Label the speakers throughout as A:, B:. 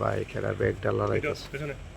A: Bike খেলা bag ডালা রাখতেছে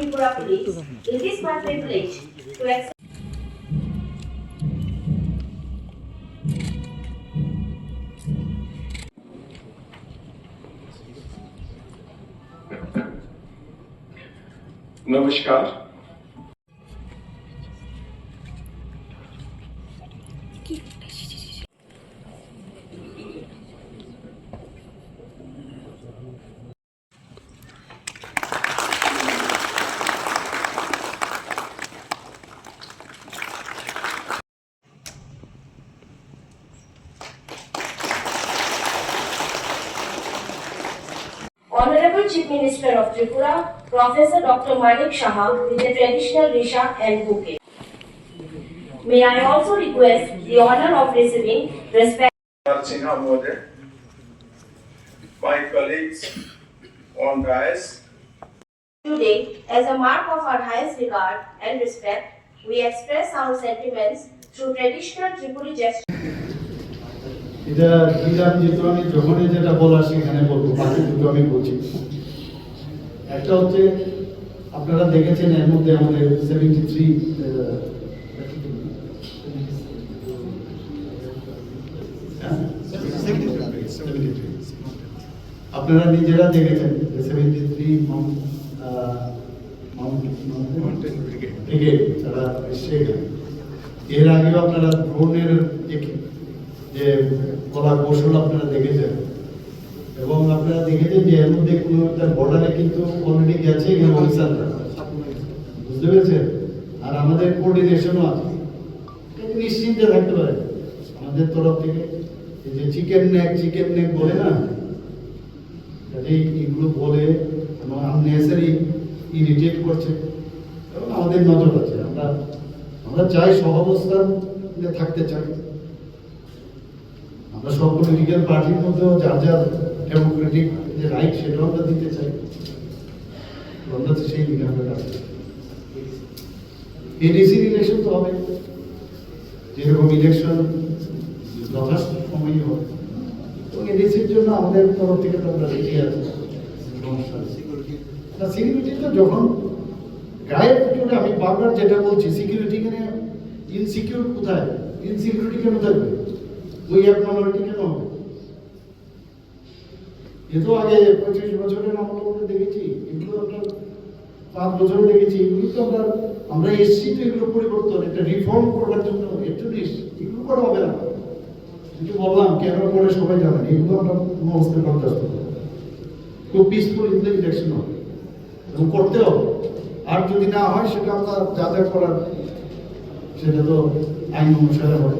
B: Tripura Police, it is my privilege to accept
C: नमस्कार
B: Dr. Manik Shah with a traditional Risha and bouquet. May I also request the honor of receiving respect
C: Sinha Mode, my colleagues on dais,
B: Today, as a mark of our highest regard and respect, we express our sentiments through traditional Tripuri gesture.
D: এটা দিলাম যেহেতু আমি যখনই যেটা বলার সেখানে বলবো বাকি দুটো আমি বলছি একটা হচ্ছে আপনারা দেখেছেন এর মধ্যে আমাদের সেভেন্টি থ্রি আপনারা নিজেরা দেখেছেন সেভেন্টি থ্রি ব্রিগেড এখানে। এর আগেও আপনারা ড্রোনের যে কলা কৌশল আপনারা দেখেছেন এবং আপনারা দেখেছেন যে এর মধ্যে কোনো একটা বর্ডারে কিন্তু অলরেডি গেছে এখানে অফিসাররা বুঝতে পেরেছেন? আর আমাদের কোঅর্ডিনেশনও আছে। নিশ্চিন্তে থাকতে পারে। আমাদের তরফ থেকে যে চিকেন নেক চিকেন নেক বলে না? কাজেই এগুলো বলে আননেসারি ইরিটেট করছে। এবং আমাদের নজর আছে। আমরা আমরা চাই সহাবস্থান থাকতে চাই। আমরা সব পলিটিক্যাল পার্টির মধ্যেও যার যার ডেমোক্রেটিক যে রাইট সেটাও আমরা দিতে চাই। আমরা তো সেই দিকে আমরা। এডিসির ইলেকশন তো হবে। যেরকম ইলেকশন যথার্থ সময়ই হবে। এবং এডিসির জন্য আমাদের তরফ থেকে তো আমরা রেডি আছি। সমস্যা না সিকিউরিটি তো যখন গায়ের জন্য আমি বারবার যেটা বলছি সিকিউরিটি এখানে ইনসিকিউর কোথায়? ইনসিকিউরিটি কেন থাকবে? ওই এক মাইনরিটি কেন হবে? এ তো আগে পঁচিশ বছরের আমরা মধ্যে দেখেছি এগুলো আপনার পাঁচ বছরে দেখেছি এগুলো তো আমরা আমরা এসছি তো এগুলো পরিবর্তন একটা রিফর্ম করার জন্য একটু এগুলো করা হবে না। কিন্তু বললাম কেন করে সবাই জানেন এগুলো আমরা মনস্থ বরদাস্ত করব খুব পিসফুল ইলেকশন হবে। এবং করতে হবে। আর যদি না হয় সেটা আমরা যা যা করার সেটা তো আইন অনুসারে হবে।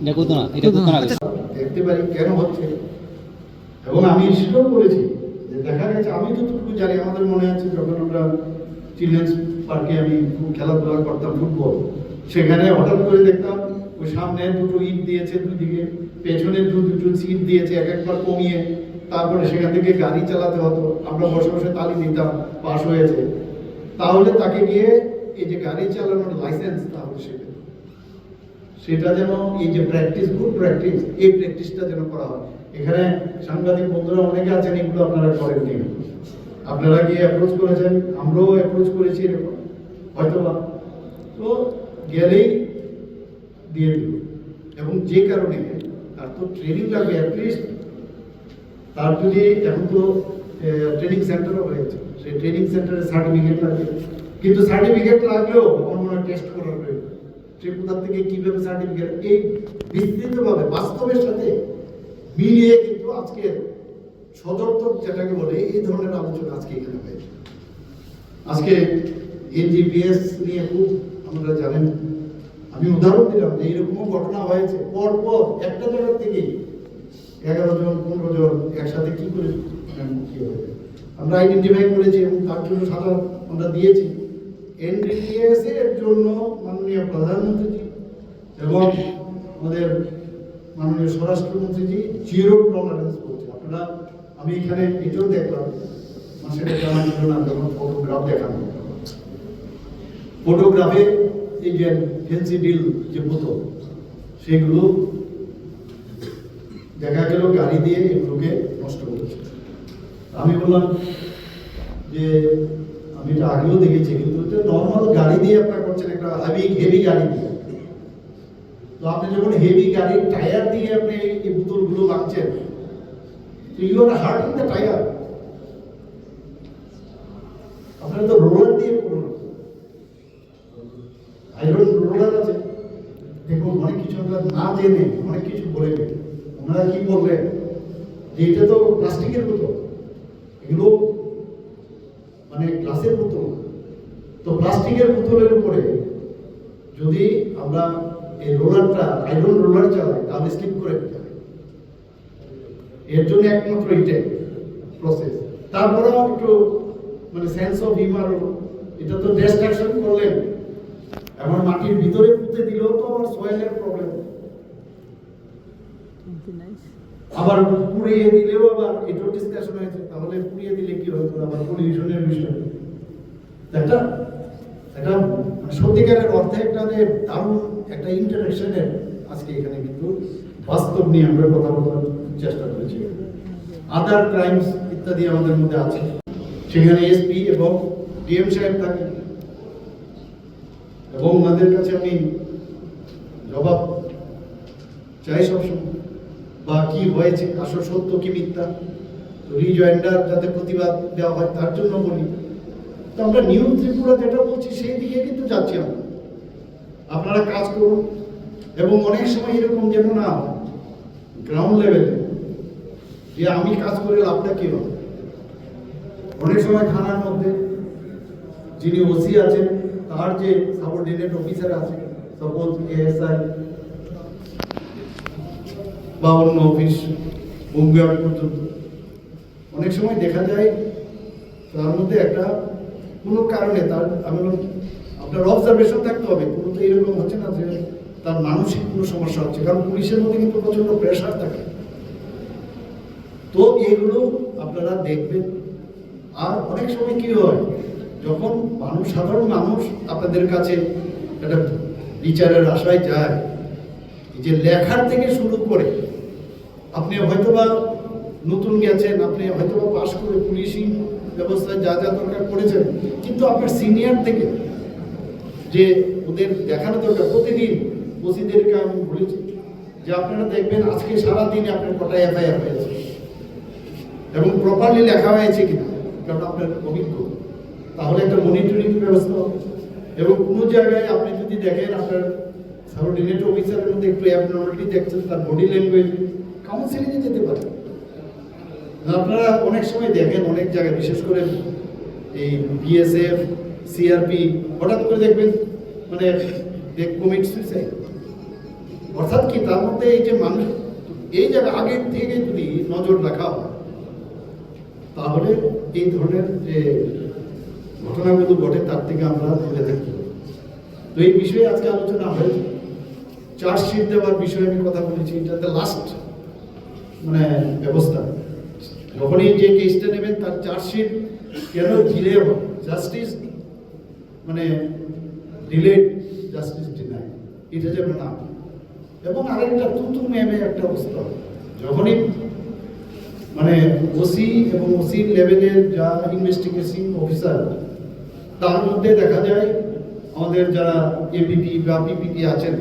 E: এটা করতো না এটা করতো না।
D: দেখতে পারি কেন হচ্ছে এবং আমি স্বীকার করেছি যে দেখা গেছে, আমি যতটুকু জানি, আমাদের মনে আছে যখন আমরা চিলড্রেন্স পার্কে আমি খেলাধুলা করতাম ফুটবল সেখানে হঠাৎ করে দেখতাম ওই সামনে দুটো ইট দিয়েছে দুদিকে, পেছনে দু দুটো সিট দিয়েছে, এক একবার কমিয়ে, তারপরে সেখান থেকে গাড়ি চালাতে হতো, আমরা বসে বসে তালি দিতাম পাশ হয়েছে তাহলে তাকে গিয়ে এই যে গাড়ি চালানোর লাইসেন্স তাহলে সে পেত। সেটা যেন এই যে প্র্যাকটিস গুড প্র্যাকটিস এই প্র্যাকটিসটা যেন করা হয়। এখানে সাংবাদিক বন্ধুরা অনেকে আছেন, এগুলো আপনারা করেননি আপনারা গিয়ে অ্যাপ্রোচ করেছেন? আমরাও অ্যাপ্রোচ করেছি এরকম। হয়তো বা তো গেলেই দিয়ে দিল। এবং যে কারণে তার তো ট্রেনিং লাগবে অ্যাটলিস্ট তার যদি এখন তো ট্রেনিং সেন্টারও হয়েছে। সেই ট্রেনিং সেন্টারে সার্টিফিকেট লাগবে। কিন্তু সার্টিফিকেট লাগলেও অন্য টেস্ট করার সে থেকে কীভাবে সার্টিফিকেট এই বিস্তৃতভাবে, বাস্তবের সাথে মিলিয়ে কিন্তু আজকে সদর্থক যেটাকে বলে, এই ধরনের আলোচনা আজকে এখানে হয়েছে। আজকে এনজিপিএস নিয়ে খুব আমরা জানেন, আমি উদাহরণ দিলাম যে এরকমও ঘটনা হয়েছে। পর পর একটা জায়গা থেকে এগারো জন, পনেরো জন একসাথে কি করে আমরা আইডেন্টিফাই করেছি এবং তার জন্য সাদা আমরা দিয়েছি। এনডিপিএস এর জন্য মাননীয় প্রধানমন্ত্রীজি এবং আমাদের মাননীয় স্বরাষ্ট্রমন্ত্রীজি জিরো টলারেন্স করছে আপনারা, আমি এখানে এটাও দেখলাম, মাসের জানা ছিল না যখন ফটোগ্রাফ দেখানো। ফটোগ্রাফে এই যে ফেন্সি ডিল যে বোতল, সেগুলো দেখা গেল গাড়ি দিয়ে এগুলোকে নষ্ট করেছে। আমি বললাম যে, আমি এটা আগেও দেখেছি, কিন্তু এটা নর্মাল গাড়ি দিয়ে আপনার করছেন একটা হেভি হেভি গাড়ি দিয়ে। তো আপনি যখন হেভি গাড়ির টায়ার দিয়ে আপনি এই বোতলগুলো ভাঙছেন তো you are hurting the tyre আপনারা তো রোলার দিয়ে করুন। আইরন রোলার আছে। দেখুন, অনেক কিছু আমরা না জেনে, অনেক কিছু বলে দিই ওনারা কি বলবেন যে এটা তো প্লাস্টিকের বোতল। এগুলো মানে গ্লাসের বোতল। তো প্লাস্টিকের বোতলের উপরে যদি আমরা এই রোলারটা আয়রন রোলার চালাই, তাহলে স্লিপ করে এর জন্য একমাত্র এটাই প্রসেস তারপরেও একটু মানে সেন্স অফ হিউমার এটা তো ডিস্ট্রাকশন করলেন। এবার মাটির ভিতরে পুঁতে দিলেও তো আমার সয়েলের প্রবলেম আবার পুড়িয়ে দিলেও আবার এটাও ডিসকাশন হয়েছে। তাহলে পুড়িয়ে দিলে কি হতো আবার পলিউশনের বিষয়। একটা একটা সত্যিকারের অর্থে একটা যে দারুণ একটা ইন্টারাকশনের আজকে এখানে কিন্তু বাস্তব নিয়ে আমরা কথা বলার চেষ্টা করেছি। আদার ক্রাইমস ইত্যাদি আমাদের মধ্যে আছে। সেখানে এসপি এবং ডিএম সাহেব থাকেন এবং ওনাদের কাছে আমি জবাব চাই সবসময়। বা কি হয়েছে, আসল সত্য কি মিথ্যা? রিজয়েন্ডার যাতে প্রতিবাদ দেওয়া হয়, তার জন্য বলি। তো আমরা নিউ ত্রিপুরা যেটা বলছি, সেই দিকে কিন্তু যাচ্ছি আমরা। আপনারা কাজ করুন। এবং অনেক সময় এরকম যেন না গ্রাউন্ড লেভেলে যে আমি কাজ করে লাভটা কি হবে? অনেক সময় থানার মধ্যে যিনি ওসি আছেন, তার যে সাবঅর্ডিনেট অফিসার আছে সাপোজ এএসআই বা অন্য অফিস হোমগার্ড পর্যন্ত অনেক সময় দেখা যায়, তার মধ্যে একটা কোনো কারণে তার, আমি আপনার অবজারভেশন থাকতে হবে, কোনো তো এরকম হচ্ছে না যে তার মানসিক কোনো সমস্যা হচ্ছে, কারণ পুলিশের মধ্যে কিন্তু প্রচণ্ড প্রেশার থাকে। তো এগুলো আপনারা দেখবেন। আর অনেক সময় কি হয়, যখন মানুষ, সাধারণ মানুষ আপনাদের কাছে একটা বিচারের আশায় যায়, যে লেখার থেকে শুরু করে, আপনি হয়তোবা নতুন গেছেন, আপনি হয়তোবা পাশ করে পুলিশি ব্যবস্থায় যা যা দরকার করেছেন। কিন্তু আপনার সিনিয়র থেকে যে ওদের দেখানো দরকার, প্রতিদিন ওসিদেরকে আমি বলেছি যে আপনারা দেখবেন আজকে সারাদিনে আপনার কটা এফআইআর হয়েছে এবং প্রপারলি লেখা হয়েছে কিনা, কারণ আপনার অভিজ্ঞ। তাহলে একটা মনিটরিং ব্যবস্থা হবে। এবং কোনো জায়গায় আপনি যদি দেখেন আপনার সাবঅর্ডিনেট অফিসারের মধ্যে একটু অ্যাবনর্মালিটি দেখছেন, তার বডি ল্যাঙ্গুয়েজ কাউন্সিলিংয়ে যেতে পারে। আপনারা অনেক সময় দেখেন, অনেক জায়গায়, বিশেষ করে এই বিএসএফ সিআরপি হঠাৎ করে দেখবেন মানে কমিট সুইসাইড অর্থাৎ কি, তার মধ্যে এই যে মানুষ, এই জায়গা আগের থেকে যদি নজর রাখা হয়, তাহলে এই ধরনের যে ঘটনাগুলো ঘটে, তার থেকে আমরা দূরে থাকি। তো এই বিষয়ে আজকে আলোচনা হয়েছে। চার্জশিট দেওয়ার বিষয়ে আমি কথা বলেছি, এটাতে লাস্ট মানে ব্যবস্থা। যখনই যে কেসটা নেবেন, তার চার্জশিট কেন ডিলে হবে জাস্টিস মানে ডিলেড জাস্টিস ডিনাই এটা যেন না। এবং আরেকটা তুতু মেমে একটা অবস্থা। যখনই মানে ওসি এবং ওসি লেভেলের যা ইনভেস্টিগেশন অফিসার তার মধ্যে দেখা যায়, আমাদের যারা এবিপি বা পিপিপি আছেন,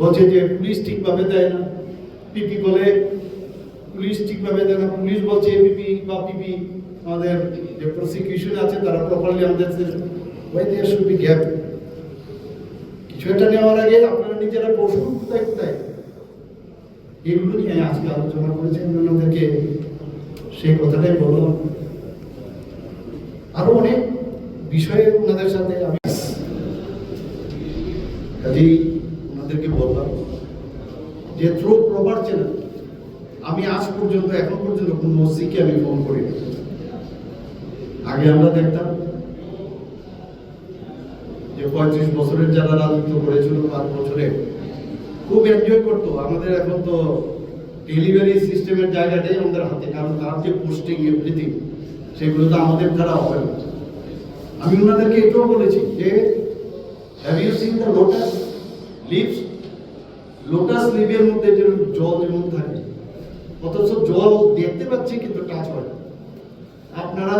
D: বলছে যে পুলিশ ঠিকভাবে দেয় না পিপি বলে পুলিশ ঠিকভাবে না। পুলিশ বলছে এবিপি বা পিপি আমাদের যে প্রসিকিউশন আছে, তারা প্রপারলি আমাদের গ্যাপ কিছু একটা নেওয়ার আগে আপনারা নিজেরা কোথায় কোথায়? এগুলো নিয়ে আজকে আলোচনা করেছেন সেই কথাটাই বললাম। আরও অনেক বিষয়ে ওনাদের সাথে আমি কাজেই ওনাদেরকে বললাম যে থ্রু প্রপার চ্যানেল আমি আজ পর্যন্ত, এখন পর্যন্ত কোন মসজিদকে আমি ফোন করি আগে আমরা দেখতাম যে পঁয়ত্রিশ বছরের যারা রাজত্ব করেছিল, পাঁচ বছরে খুব এনজয় করতো। আমাদের এখন তো ডেলিভারি সিস্টেমের জায়গাটাই আমাদের হাতে, কারণ তার যে পোস্টিং এভরিথিং সেগুলো তো আমাদের দ্বারা হবে না। আমি ওনাদেরকে এটাও বলেছি যে have you seen the lotus leaves lotus লিভের মধ্যে যেরকম জল যেমন থাকে অথচ জল দেখতে পাচ্ছি, কিন্তু টাচ হয় আপনারা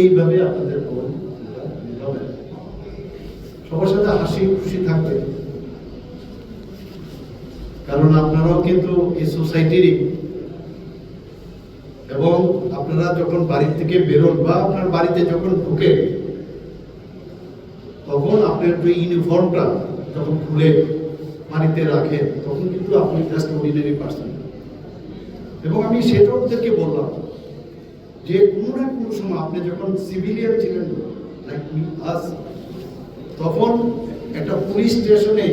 D: এইভাবে আপনাদের হবে। সবার সাথে হাসি খুশি থাকবে। কারণ আপনারাও কিন্তু এই সোসাইটিরই এবং আপনারা যখন বাড়ি থেকে বেরোন বা আপনার বাড়িতে যখন ঢুকে তখন আপনার যে ইউনিফর্মটা যখন খুলে বাড়িতে রাখেন, তখন কিন্তু আপনি জাস্ট অর্ডিনারি পার্সন এবং আমি সেটাও ওদেরকে বললাম যে কোনো না কোনো সময় আপনি যখন সিভিলিয়ান ছিলেন তখন একটা পুলিশ স্টেশনে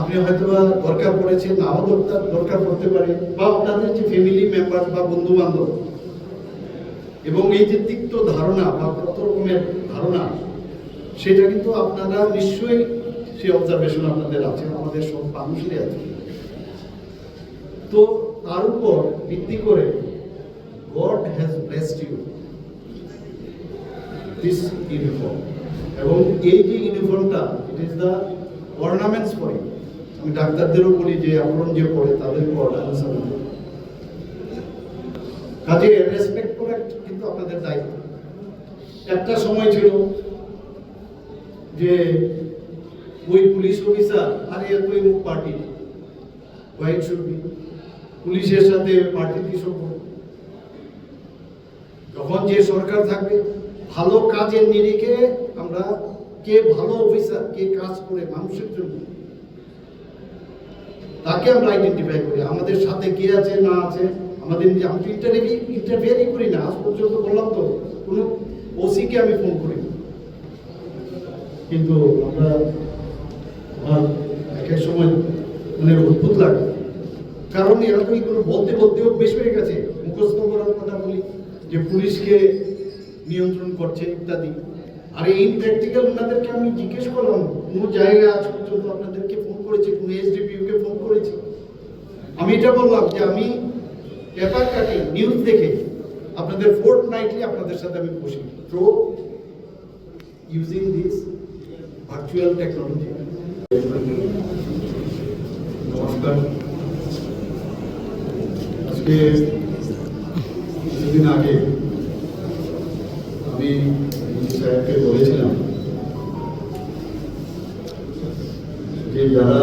D: আপনি হয়তো বা দরকার পড়েছে, নাও দরকার দরকার পড়তে পারে, বা আপনাদের যে ফ্যামিলি মেম্বার বা বন্ধু বান্ধব এবং এই যে তিক্ত ধারণা বা কত রকমের ধারণা, সেটা কিন্তু আপনারা নিশ্চয়ই সেই অবজারভেশন আপনাদের আছে, আমাদের সব মানুষেরই আছে। তো তার উপর ভিত্তি করে God has blessed you this uniform এবং এই যে ইউনিফর্মটা it is the ornaments for you আমি ডাক্তারদেরও বলি যে আপন যে পড়ে তাদেরকে অর্নামেন্টস কাজে রেসপেক্ট করা কিন্তু আপনাদের দায়িত্ব। একটা সময় ছিল যে ওই পুলিশ অফিসার আরে এত মুখ পার্টি। হোয়াইট শুড বি পুলিশের সাথে পার্টির কি সম্পর্ক যখন যে সরকার থাকবে, ভালো কাজের নিরিখে আমরা কে ভালো অফিসার কে কাজ করে মানুষের জন্য, তাকে আমরা আইডেন্টিফাই করি। আমাদের সাথে কে আছে, না আছে, আমাদের নিজে আমি তো ইন্টারভিউ করি না। আজ পর্যন্ত বললাম তো, কোনো ওসিকে আমি ফোন করি কিন্তু আমরা আমার এক এক সময় মানে অদ্ভুত লাগে। কারণ এরকমই কোনো বলতে বলতে অভ্যেস হয়ে গেছে। মুখস্থ করার কথা বলি যে পুলিশকে নিয়ন্ত্রণ করছে ইত্যাদি। আর এই প্র্যাকটিক্যাল ওনাদেরকে আমি জিজ্ঞেস করলাম, কোনো জায়গায় আজ পর্যন্ত আপনাদেরকে ফোন করেছি? কোনো এসডিপিউকে ফোন করেছি? আমি এটা বললাম যে আমি পেপার কাটি নিউজ দেখে। আপনাদের ফোর্ট নাইটলি আপনাদের সাথে আমি বসি। Through using this virtual technology নমস্কার। আজকে কিছুদিন আগে আমি সাহেবকে বলেছিলাম যে যারা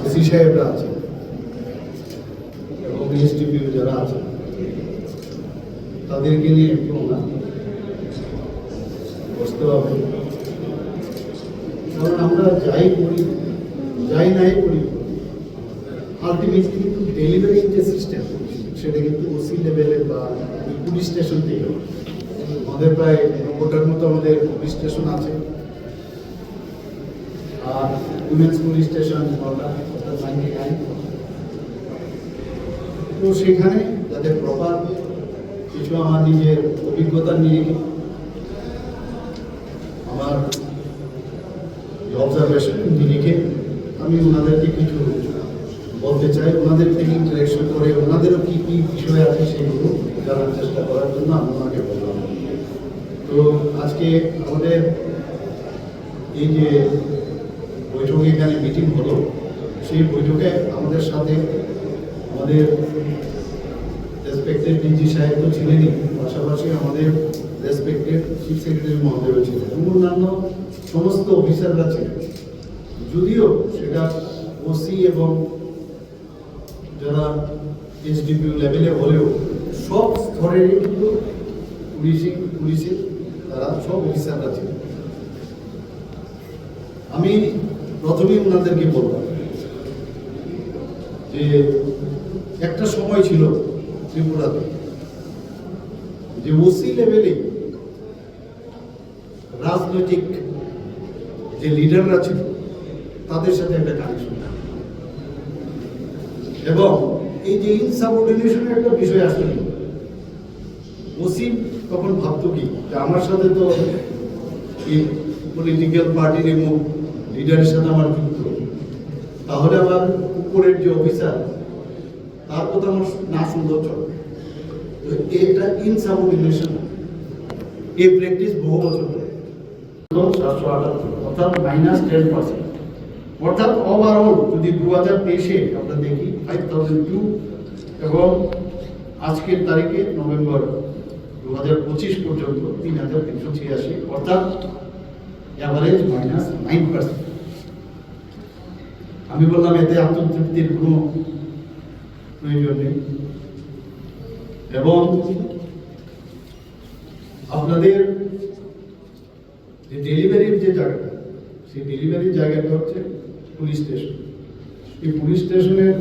D: ডিসি সাহেবরা আছে এবং এসডিপিও যারা আছে, তাদেরকে নিয়ে একটু আমরা বসতে হবে। কারণ আমরা যাই করি, যাই নাই করি আলটিমেটলি কিন্তু ডেলিভারিং যে সিস্টেম সেটা কিন্তু ওসি লেভেলে বা পুলিশ স্টেশন থেকে। আমাদের প্রায় নব্বইটার মতো আমাদের পুলিশ স্টেশন আছে। আর উইমেন্স পুলিশ স্টেশন তো সেখানে যাদের প্রপার কিছু আমার নিজের অভিজ্ঞতা নিয়ে আমার অবজারভেশন নিরিখে আমি ওনাদেরকে কিছু বলতে চাই, ওনাদের থেকে ইন্টারেকশন করে, ওনাদেরও কি কি বিষয় আছে সেগুলো জানার চেষ্টা করার জন্য আমি ওনাকে বললাম তো আজকে আমাদের এই যে বৈঠক এখানে মিটিং হলো, সেই বৈঠকে আমাদের সাথে আমাদের রেসপেক্টেড ডিজি সাহেব তো ছিলেনই, পাশাপাশি আমাদের রেসপেক্টেড চিফ সেক্রেটারি মহোদয়ও ছিলেন এবং অন্যান্য সমস্ত অফিসাররা ছিলেন। যদিও সেটা ওসি এবং যারা এইচডিপিউ লেভেলে হলেও সব স্তরেরই কিন্তু পুলিশিং পুলিশের তারা সব অফিসাররা ছিলেন আমি প্রথমেই ওনাদেরকে বললাম যে একটা সময় ছিল ত্রিপুরাতে যে ওসি লেভেলে রাজনৈতিক যে লিডাররা ছিল, তাদের সাথে একটা কানেকশন এবং এই যে ইনসাবঅর্ডিনেশনের একটা বিষয় আসলে ওসি তখন ভাবতো কি, যে আমার সাথে তো পলিটিক্যাল পার্টির এবং লিডারের সাথে আমার যুক্ত। তাহলে আবার উপরের যে অফিসার তার কথা আমার না সুন্দর চলে। তো এটা ইনসাবঅর্ডিনেশন এই প্র্যাকটিস বহু বছর অর্থাৎ মাইনাস টেন পার্সেন্ট অর্থাৎ ওভারঅল যদি দু হাজার তেইশে আমরা দেখি ফাইভ থাউজেন্ড টু এবং আজকের তারিখে নভেম্বর দু হাজার পঁচিশ পর্যন্ত তিন হাজার তিনশো ছিয়াশি, অর্থাৎ অ্যাভারেজ মাইনাস নাইন পার্সেন্ট আমি বললাম, এতে আত্মতৃপ্তির কোনো প্রয়োজন নেই। এবং আপনাদের যে ডেলিভারির যে জায়গাটা, সেই ডেলিভারির জায়গাটা হচ্ছে পুলিশ স্টেশন। এই পুলিশ স্টেশনের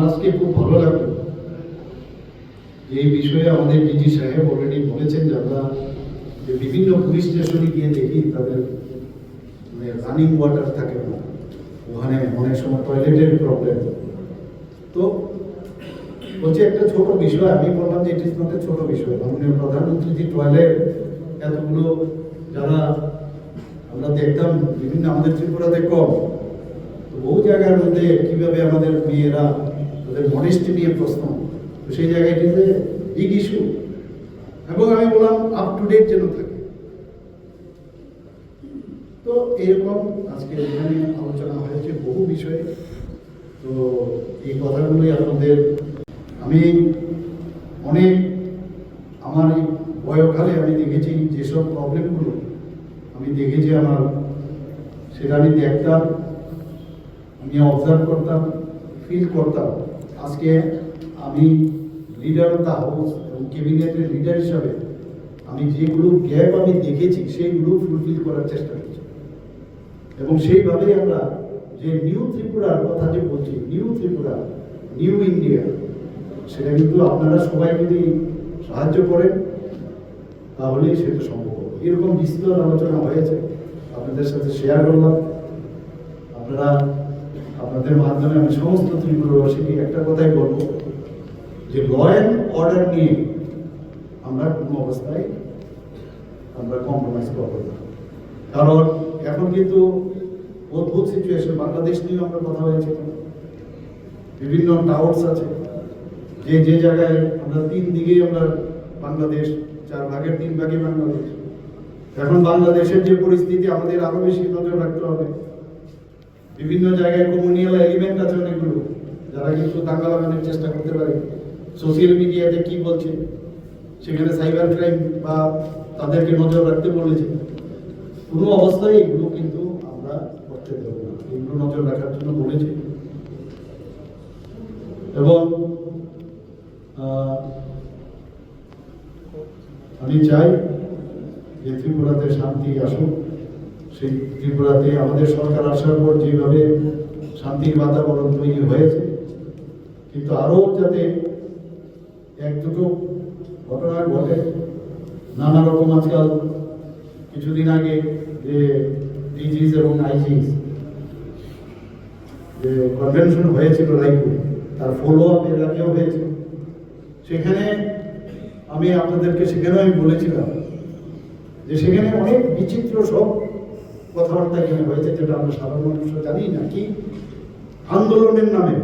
D: আজকে খুব ভালো লাগল। এই বিষয়ে আমাদের ডিজি সাহেব অলরেডি বলেছেন যে আমরা যে বিভিন্ন পুলিশ স্টেশনে গিয়ে দেখি তাদের মানে রানিং ওয়াটার থাকে না। ওখানে অনেক সময় টয়লেটের প্রবলেম তো বলছি একটা ছোট বিষয়, আমি বললাম যে ইট ইজ ছোট বিষয়। মাননীয় প্রধানমন্ত্রী যে টয়লেট এতগুলো যারা আমরা দেখতাম, বিভিন্ন আমাদের ত্রিপুরাতে কম। তো বহু জায়গার মধ্যে কীভাবে আমাদের মেয়েরা তাদের মনেস্টি নিয়ে প্রশ্ন। তো সেই জায়গায় জায়গাটিতে বিগ ইস্যু এবং আমি বললাম আপ টু ডেট যেন থাকে। তো এরকম আজকে এখানে আলোচনা হয়েছে বহু বিষয়ে। তো এই কথাগুলোই আপনাদের, আমি অনেক আমার এই বয়কালে আমি দেখেছি যেসব প্রবলেমগুলো আমি দেখেছি আমার সেটা আমি দেখতাম, আমি অবজার্ভ করতাম ফিল করতাম। আজকে আমি লিডার অফ দ্য হাউস এবং ক্যাবিনেটের লিডার হিসাবে আমি যেগুলো গ্যাপ আমি দেখেছি, সেইগুলো ফুলফিল করার চেষ্টা করছি। এবং সেইভাবেই আমরা যে নিউ ত্রিপুরার কথা যে বলছি নিউ ত্রিপুরা নিউ ইন্ডিয়া সেটা কিন্তু আপনারা সবাই যদি সাহায্য করেন, তাহলেই সেটা সম্ভব হবে। এরকম বিস্তর আলোচনা হয়েছে। আপনাদের সাথে শেয়ার করলাম। আপনারা আপনাদের মাধ্যমে আমি সমস্ত ত্রিপুরাবাসীকে একটা কথাই বলব, যে ল অ্যান্ড অর্ডার নিয়ে আমরা কোনো অবস্থায় আমরা কম্প্রোমাইজ করব না। কারণ এখন কিন্তু অদ্ভুত সিচুয়েশন বাংলাদেশ নিয়ে আমরা কথা হয়েছে বিভিন্ন টাওয়ার্স আছে। যে যে জায়গায় আমরা তিন দিকেই আমরা বাংলাদেশ, চার ভাগের তিন ভাগে বাংলাদেশ। এখন বাংলাদেশের যে পরিস্থিতি, আমাদের আরও বেশি নজর রাখতে হবে। বিভিন্ন জায়গায় কমিউনিয়াল এলিমেন্ট আছে অনেকগুলো, যারা কিন্তু দাঙ্গা লাগানোর চেষ্টা করতে পারে। সোশ্যাল মিডিয়াতে কি বলছে? সেখানে সাইবার ক্রাইম বা তাদেরকে নজর রাখতে বলেছে। কোনো অবস্থায় এগুলো কিন্তু আমরা করতে দেবো না। এগুলো নজর রাখার জন্য বলেছে। এবং আমি চাই যে ত্রিপুরাতে শান্তি আসুক। সেই ত্রিপুরাতে আমাদের সরকার আসার পর যেভাবে শান্তির বাতাবরণ তৈরি হয়েছে, কিন্তু আরও যাতে এক দুটো ঘটনা ঘটে, নানা রকম আজকাল কিছুদিন আগে যে ডিজিস এবং আইজিস যে কনভেনশন হয়েছিল রায়পুরে, তার ফলো আপ এর আগেও হয়েছে। সেখানে আমি আপনাদেরকে, সেখানেও আমি বলেছিলাম যে সেখানে অনেক বিচিত্র সব কথাবার্তা এখানে হয়েছে, যেটা আমরা সাধারণ মানুষ জানি না, কি? আন্দোলনের নামে।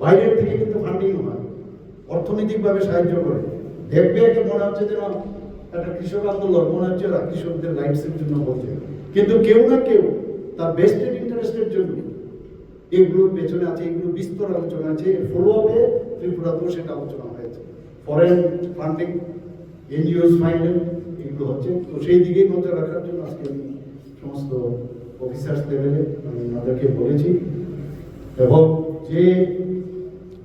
D: বাইরের থেকে কিন্তু ফান্ডিং হয়। অর্থনৈতিকভাবে সাহায্য করে। দেখবে একটা, মনে হচ্ছে যেন একটা কৃষক আন্দোলন, মনে হচ্ছে ওরা কৃষকদের রাইটসের জন্য বলছে। কিন্তু কেউ না কেউ তার বেস্টেড ইন্টারেস্টের জন্য এগুলোর পেছনে আছে এগুলো বিস্তর আলোচনা আছে ফলো আপে ত্রিপুরাতেও সেটা আলোচনা হয়েছে। ফরেন ফান্ডিং এনজিওস ফান্ডিং এগুলো হচ্ছে। তো সেই দিকেই নজর রাখার জন্য আজকে আমি সমস্ত অফিসার্স লেভেলে আমি ওনাদেরকে বলেছি এবং যে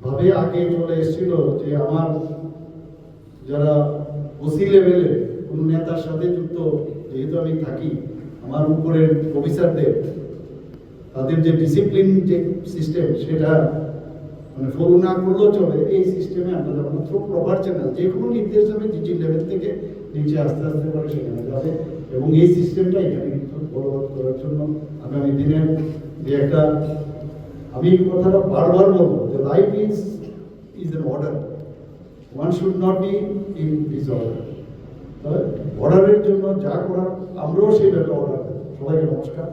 D: ভাবে আগে চলে এসেছিল যে আমার যারা ওসি লেভেলে কোনো নেতার সাথে যুক্ত, যেহেতু আমি থাকি, আমার উপরের অফিসারদের, তাদের যে ডিসিপ্লিন যে সিস্টেম সেটা মানে ফলো না করলেও চলে, এই সিস্টেমে যখন থ্রু প্রপার চ্যানেল যে কোনো নির্দেশ যাবে ডিজি লেভেল থেকে নিচে আস্তে আস্তে করে সেখানে যাবে। এবং এই সিস্টেমটা এখানে বলবৎ করার জন্য আগামী দিনে যে একটা, আমি কথাটা বারবার বলব, যে life is is an order one should not be in disorder অর্ডারের জন্য যা করার, আমরাও সেইভাবে অর্ডার সবাইকে নমস্কার।